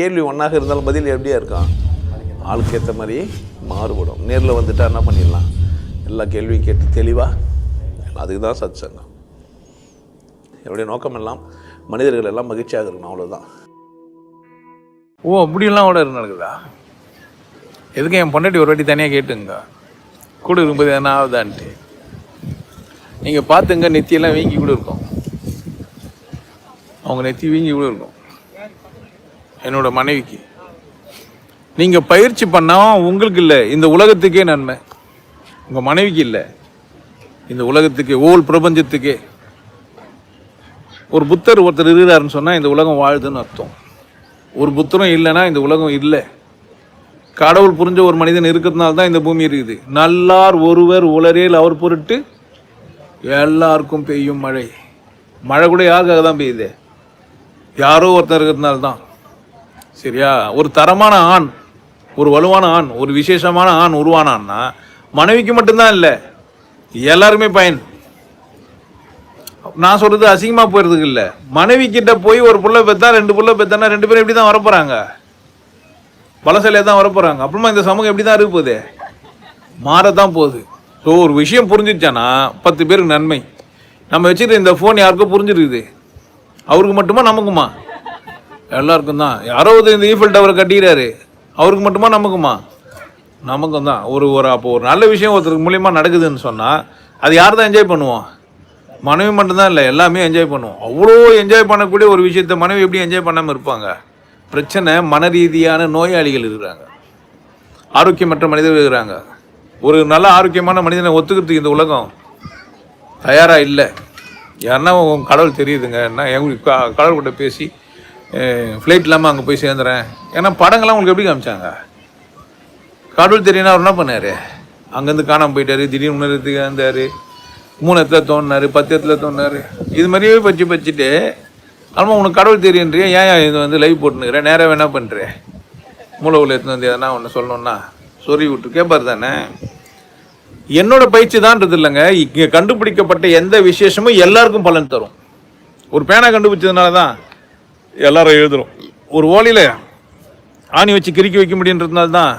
கேள்வி ஒன்றாக இருந்தாலும் பதில் எப்படியா இருக்கான் ஆளுக்கு ஏற்ற மாதிரி மாறுபடும். நேரில் வந்துட்டா என்ன பண்ணிடலாம்? எல்லா கேள்வியும் கேட்டு தெளிவாக அதுக்கு தான் சத் சங்கம் என்னுடைய நோக்கம் எல்லாம் மனிதர்கள் எல்லாம் மகிழ்ச்சியாக இருக்கணும் அவ்வளோதான் ஓ அப்படியெல்லாம் கூட நடக்குதா எதுக்கு என் பொண்டாட்டி ஒரு வாட்டி தனியாக கேட்டுங்க? கூட இருக்கும்போது என்ன ஆகுதான்ட்டு. நீங்கள் பார்த்துங்க நெத்தியெல்லாம் வீங்கி கூட இருக்கும். அவங்க நெத்தி வீங்கி கூட இருக்கும். என்னோட மனைவிக்கு. நீங்கள் பயிற்சி பண்ணால் உங்களுக்கு இல்லை இந்த உலகத்துக்கே நன்மை. உங்கள் மனைவிக்கு இல்லை இந்த உலகத்துக்கே ஓல் பிரபஞ்சத்துக்கே. ஒரு புத்தர் ஒருத்தர் இருக்கிறாருன்னு சொன்னால் இந்த உலகம் வாழுதுன்னு அர்த்தம். ஒரு புத்தரும் இல்லைன்னா இந்த உலகம் இல்லை. கடவுள் புரிஞ்ச ஒரு மனிதன் இருக்கிறதுனால தான் இந்த பூமி இருக்குது. நல்லார் ஒருவர் உலரேல் அவர் பொருட்டு எல்லாருக்கும் பெய்யும் மழை. மழை கூட யாருக்காக தான் பெய்யுது? யாரோ ஒருத்தர் இருக்கிறதுனால தான். சரியா? ஒரு தரமான ஆண் ஒரு வலுவான ஆண் ஒரு விசேஷமான ஆண் உருவானான்னா மனைவிக்கு மட்டும்தான் இல்லை எல்லாருமே பயன். நான் சொல்றது அசிங்கமா போயிடுறதுக்கு இல்லை. மனைவி கிட்ட போய் ஒரு புள்ள பெத்தா ரெண்டு புள்ள பெத்தானா ரெண்டு பேரும் எப்படி தான் வரப்போறாங்க? பலசலையா தான் வரப்போறாங்க. அப்புறமா இந்த சமூகம் எப்படி தான் இருக்க போகுது மாறத்தான் போகுது. ஸோ ஒரு விஷயம் புரிஞ்சிச்சானா பத்து பேருக்கு நன்மை. நம்ம வச்சுட்டு இந்த ஃபோன் யாருக்கும் புரிஞ்சிருக்குது. அவருக்கு மட்டுமா நமக்குமா? எல்லாருக்கும் தான் யாரோ இந்த ஈஃபில் டவர் கட்டிக்கிறாரு. அவருக்கு மட்டுமா நமக்குமா? நமக்கும் தான் ஒரு ஒரு அப்போ ஒரு நல்ல விஷயம் ஒருத்தருக்கு மூலியமா நடக்குதுன்னு சொன்னால் அது யார் தான் என்ஜாய் பண்ணுவோம் மனைவி மட்டும்தான் இல்லை எல்லாமே என்ஜாய் பண்ணுவோம். அவ்வளோ என்ஜாய் பண்ணக்கூடிய ஒரு விஷயத்த மனைவி எப்படி என்ஜாய் பண்ணாமல் இருப்பாங்க? பிரச்சனை மன ரீதியான நோயாளிகள் இருக்கிறாங்க. ஆரோக்கியமற்ற மனிதர்கள் இருக்கிறாங்க. ஒரு நல்ல ஆரோக்கியமான மனிதனை ஒத்துக்கிறதுக்கு இந்த உலகம் தயாராக இல்லை. யாருன்னா கடவுள் தெரியுதுங்க. என்ன எங்களுக்கு க- பேசி ஃப்ளைட் இல்லாமல் அங்கே போய் சேர்ந்துறேன். ஏன்னா படங்கள்லாம் உங்களுக்கு எப்படி காமிச்சாங்க? கடவுள் தெரியும்னா அவர் என்ன பண்ணார்? அங்கேருந்து காணாமல் போயிட்டார் திடீர்னு உணர்றதுக்கு இருந்தார் மூணு இடத்துல தோணினாரு பத்து இடத்துல தோணினாரு. இது மாதிரியே பச்சு பச்சுட்டு ஆமாம் உனக்கு கடவுள் தெரியுன்றியா ஏன் ஏன் இது வந்து லைவ் போட்டுனுக்கிறேன் நேராக என்ன பண்ணுறேன் மூளை உள்ள எடுத்துன்னு வந்து எதனா ஒன்று சொல்லணும்னா சொறி விட்டு கேட்பார் தானே. என்னோட பயிற்சி தான்றது இல்லைங்க. இங்கே கண்டுபிடிக்கப்பட்ட எந்த விசேஷமும் எல்லாருக்கும் பலன் தரும். ஒரு பேனா கண்டுபிடிச்சதுனால தான் எல்லாரும் எழுதுறோம். ஒரு ஓலையில் ஆணி வச்சு கிறுக்கி வைக்க முடியுன்றதுனால தான்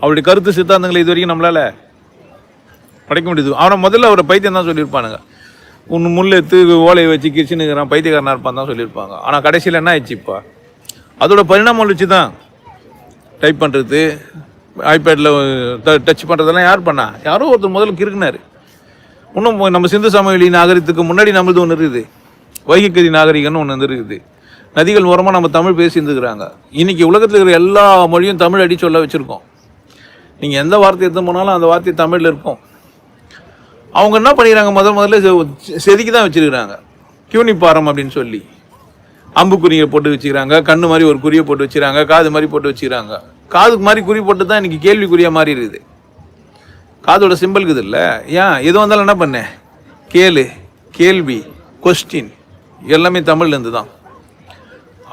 அவருடைய கருத்து சித்தாந்தங்களை இது வரைக்கும் நம்மளால படைக்க முடியுது. அவனை முதல்ல அவரை பைத்தியம் தான் சொல்லியிருப்பானுங்க. உன் முள் எடுத்து ஓலையை வச்சு கிரிச்சுனுங்கிறான் பைத்தியக்காரனாக இருப்பான் தான் சொல்லியிருப்பாங்க. ஆனால் கடைசியில் என்ன ஆயிடுச்சு இப்போ? அதோட பரிணாமம் வச்சு தான் டைப் பண்ணுறது ஐபேடில் டச் பண்ணுறதெல்லாம் யார் பண்ணா? யாரோ ஒருத்தர் முதல்ல கிறுக்குனாரு. இன்னும் நம்ம சிந்து சமவெளி நாகரிகத்துக்கு முன்னாடி நம்மளது ஒன்று இருக்குது. வைகைக்கதி நாகரிகம்னு ஒன்று இருக்குது. நதிகள் ஓரமாக நம்ம தமிழ் பேசி இருந்துக்கிறாங்க உலகத்தில் இருக்கிற எல்லா மொழியும் தமிழ் அடி சொல்ல வச்சுருக்கோம். நீங்கள் எந்த வார்த்தை எடுத்து போனாலும் அந்த வார்த்தை தமிழில் இருக்கும். அவங்க என்ன பண்ணிக்கிறாங்க? முதல் முதல்ல செ- செதுக்கி தான் வச்சுருக்கிறாங்க. கியூனிப்பாரம் அப்படின்னு சொல்லி. அம்புக்குறியை போட்டு வச்சுக்கிறாங்க. கண்ணு மாதிரி ஒரு குறியை போட்டு வச்சுக்கிறாங்க. காது மாதிரி போட்டு வச்சுக்கிறாங்க. காதுக்கு மாதிரி குறி போட்டு தான் இன்றைக்கி கேள்விக்குறியா மாறி இருக்குது காதோட சிம்பிள் இல்லை. ஏன்? எது வந்தாலும் என்ன பண்ணேன் கேளு கேள்வி கொஸ்டின் எல்லாமே தமிழ்லேருந்து தான்.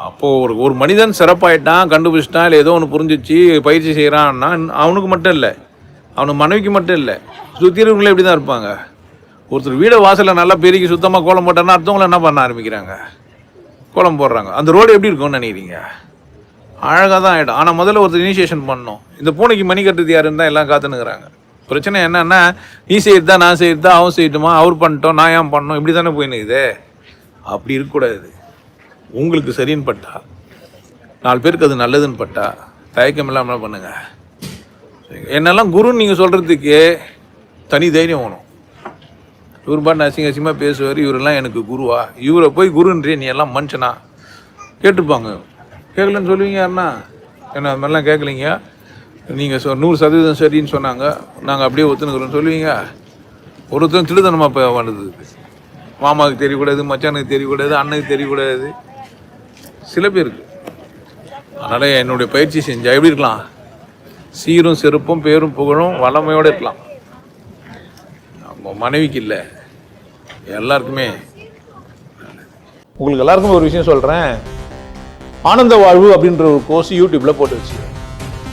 அப்போது ஒரு ஒரு மனிதன் சிறப்பாயிட்டான் கண்டுபிடிச்சிட்டான் இல்லை ஏதோ ஒன்று புரிஞ்சிச்சு பயிற்சி செய்கிறான்னா அவனுக்கு மட்டும் இல்லை. அவனு மனைவிக்கு மட்டும் இல்லை. சுற்றி இருக்கவங்களே இப்படி தான் இருப்பாங்க. ஒருத்தர் வீடை வாசலில் நல்லா பெருக்கி சுத்தமாக கோலம் போட்டான்னா அடுத்தவங்கள என்ன பண்ண ஆரம்பிக்கிறாங்க? கோலம் போடுறாங்க. அந்த ரோடு எப்படி இருக்கும்னு நினைக்கிறீங்க? அழகாக தான் ஆகிடும் ஆனால் முதல்ல ஒருத்தர் இனிஷியேஷன் பண்ணணும். இந்த பூனைக்கு மணி கட்டுறது யாருன்னு தான் எல்லாம் காத்துனுக்குறாங்க பிரச்சனை என்னென்னா நீ செய்யறதா நான் செய்யறதா அவன் செய்யட்டுமா அவர் பண்ணிட்டோம் நான் ஏன் பண்ணோம் இப்படி தானே போயினுக்குது அப்படி இருக்கக்கூடாது. உங்களுக்கு சரின்னு பட்டா நாலு பேருக்கு அது நல்லதுன்னு பட்டா தயக்கம் இல்லாமல் பண்ணுங்க. என்னெல்லாம் குருன்னு நீங்கள் சொல்கிறதுக்கு தனி தைரியம் வேணும். இவர் பாட்டு அசிங்க அசிங்கமாக பேசுவார் இவரெல்லாம் எனக்கு குருவா. இவரை போய் குருன்றே நீ எல்லாம் மனுஷனா? கேட்டுப்பாங்க. கேட்கலன்னு சொல்லுவீங்க யாருன்னா? என்ன அது மாதிரிலாம் கேட்கலீங்க? நீங்கள் சொ நூறு சதவீதம் சரின்னு சொன்னாங்க. நாங்கள் அப்படியே ஒத்துனுக்குறோன்னு சொல்லுவீங்க. ஒருத்தரும் திருதனமாக இப்போ வந்தது மாமாவுக்கு தெரியக்கூடாது மச்சானுக்கு தெரியக்கூடாது அண்ணனுக்கு தெரியக்கூடாது. சில பேருக்கு. அதனால் என்னுடைய பயிற்சி செஞ்சால் எப்படி இருக்கலாம்? சீரும் சிறப்பும் பேரும் புகழும் வளமையோடு இருக்கலாம். நம்ம மனைவிக்கு இல்லை. எல்லாருக்குமே. உங்களுக்கு எல்லாருக்கும் ஒரு விஷயம் சொல்கிறேன் ஆனந்த வாழ்வு அப்படின்ற ஒரு கோர்ஸ் யூடியூப்பில் போட்டு வச்சு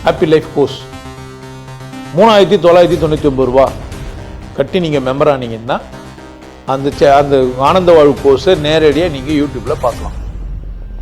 ஹாப்பி லைஃப் கோர்ஸ் மூணாயிரத்தி தொள்ளாயிரத்தி தொண்ணூற்றி ஒம்பது ரூபா கட்டி நீங்கள் மெம்பர் ஆனீங்கன்னா அந்த சே- அந்த ஆனந்த வாழ்வு கோர்ஸை நேரடியாக நீங்கள் யூடியூப்பில் பார்க்கலாம்.